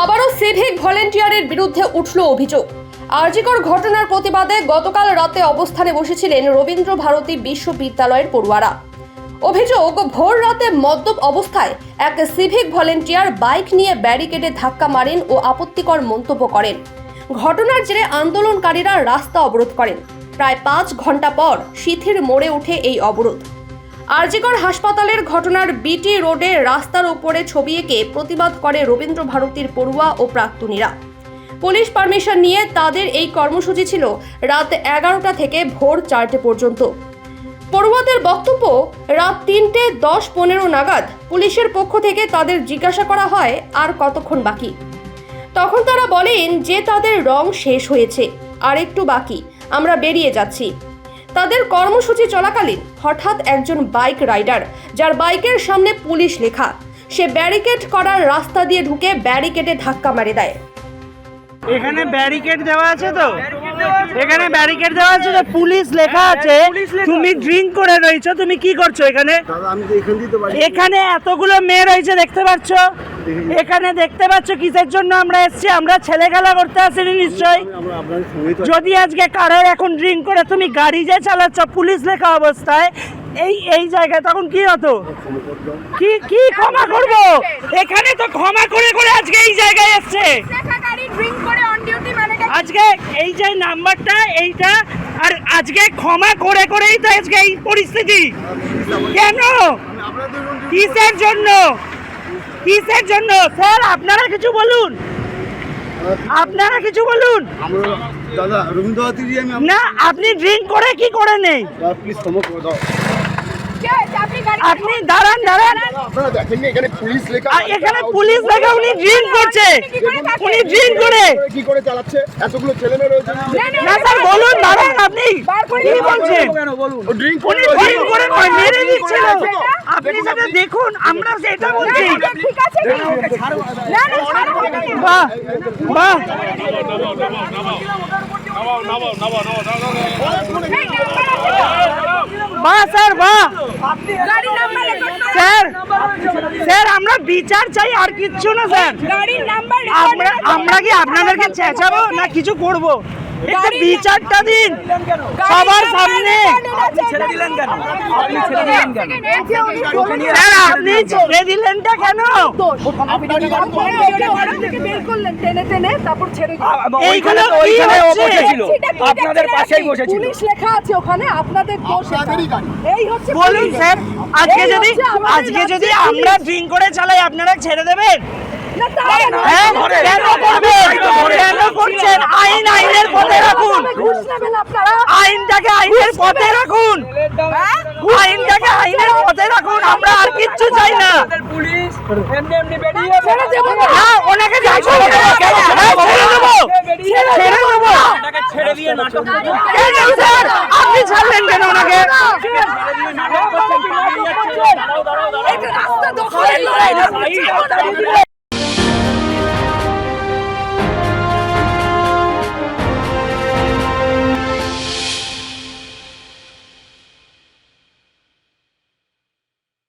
আবারও সিভিক ভলেন্টিয়ারের বিরুদ্ধে উঠল অভিযোগ। আরজিকর ঘটনার প্রতিবাদে গতকাল রাতে অবস্থানে বসেছিলেন রবীন্দ্র ভারতী বিশ্ববিদ্যালয়ের পড়ুয়ারা। অভিযোগ, ভোর রাতে মদ্যপ অবস্থায় এক সিভিক ভলেন্টিয়ার বাইক নিয়ে ব্যারিকেডে ধাক্কা মারেন ও আপত্তিকর মন্তব্য করেন। ঘটনার জেরে আন্দোলনকারীরা রাস্তা অবরোধ করেন। প্রায় পাঁচ ঘণ্টা পর শিথির মোড়ে উঠে এই অবরোধ। আরজিকর হাসপাতালের ঘটনার বিটি রোডে রাস্তার উপরে ছবি এঁকে প্রতিবাদ করে রবীন্দ্র ভারতীর পড়ুয়া ও প্রাক্তনীরা। পুলিশ পারমিশন নিয়ে তাদের এই কর্মসূচি ছিল রাত এগারোটা থেকে ভোর চারটে পর্যন্ত। পড়ুয়াদের বক্তব্য, রাত তিনটে দশ পনেরো নাগাদ পুলিশের পক্ষ থেকে তাদের জিজ্ঞাসা করা হয়, আর কতক্ষণ বাকি? তখন তারা বলেন, যে তাদের রং শেষ হয়েছে, আর একটু বাকি, আমরা বেরিয়ে যাচ্ছি। তাদের কর্মসূচি চলাকালীন হঠাৎ একজন বাইক রাইডার, যার বাইকের সামনে পুলিশ লেখা। সে ব্যারিকেড করার রাস্তা দিয়ে ঢুকে ব্যারিকেডে ধাক্কা মারে দেয়। এখানে ব্যারিকেড দেওয়া আছে তো? এখানে ব্যারিকেড দেওয়া আছে তো পুলিশ লেখা আছে তুমি ড্রিঙ্ক করে রয়েছো তুমি কি করছ এখানে? দাদা আমি তো এখান এতগুলো মেয়ে রয়েছে দেখতে পাচ্ছ? এখানে দেখতে পাচ্ছ কিসের জন্য আমরা এসেছি? আমরা ছেলে খেলা করতে আসিনি তো যদি আজকে কারোর এখন ড্রিঙ্ক করে তুমি গাড়ি যে চালাচ্ছ পুলিশ লেখা অবস্থায় এই এই জায়গায় তখন কি হতো? করে। কি কি ক্ষমা করব? এখানে তো ক্ষমা করে করে আজকে এই জায়গায় এসছে লেখা গাড়ি ড্রিঙ্ক করে অন ডিউটি মানে কি? আজকে এই যে নাম্বারটা এইটা আর আজকে ক্ষমা করে করেই তো আজকে এই পরিস্থিতি। কেন? কিসের জন্য? কিসের জন্য? স্যার আপনারা কিছু বলুন। আপনারা কিছু বলুন। আমরা দাদা রবীন্দ্রনাথী আমি না আপনি ড্রিঙ্ক করে কি করে নেই? প্লিজ ক্ষমা করে দাও? আপনি দাঁড়ান দাঁড়ান। এখানে পুলিশ লেখা আর এখানে পুলিশ দেখা উনি ড্রিঙ্ক করছে। উনি ড্রিঙ্ক করে। কি করে চালাচ্ছে? এতগুলো ছেলে মেয়ে রয়েছে। না, স্যার বলুন দাঁড়ান আপনি। কি বলছেন? ও ড্রিঙ্ক উনি ড্রিঙ্ক করে মেরে দিচ্ছিল আপনি সেটা দেখুন আমরা সেটা বলছি। ঠিক আছে না, না। বাহ বাহ? বাহ স্যার বাহ। স্যার স্যার আমরা বিচার চাই আর কিচ্ছু না স্যার আমরা আমরা কি আপনাদেরকে চেঁচাবো না কিছু করব বিচারটা দিন। সবার সামনে। ছেড়ে দিলেন কেন আপনি ছেড়ে দিলেন কেন? আপনি ছেড়ে দিলেনটা আপনাদের পাশেই বসেছিল। পুলিশ লেখা আছে ওখানে আপনাদের দোষ এটা। আপনাদেরই গাড়ি। এই হচ্ছে বলুন স্যার আজকে যদি আজকে যদি আমরা ড্রিঙ্ক করে চালাই আপনারা ছেড়ে দেবেন? কেন করবেন? কেন করছেন? আইন আইনের পথে রাখুন। ঘুষ নেবেন আপনারা। আইনটাকে আইনের পথে রাখুন। হ্যাঁ? আইনটাকে আইনের পথে রাখুন আমরা আর কিচ্ছু চাই না। ওনাকে হ্যাঁ, আপনি ছাড়লেন কেন ওনাকে? ছেড়ে দিয়ে নাটক করছেন, পালিয়ে যাচ্ছে। দাঁড়াও, দাঁড়াও, দাঁড়াও। এটা রাস্তা দখলের লড়াই না।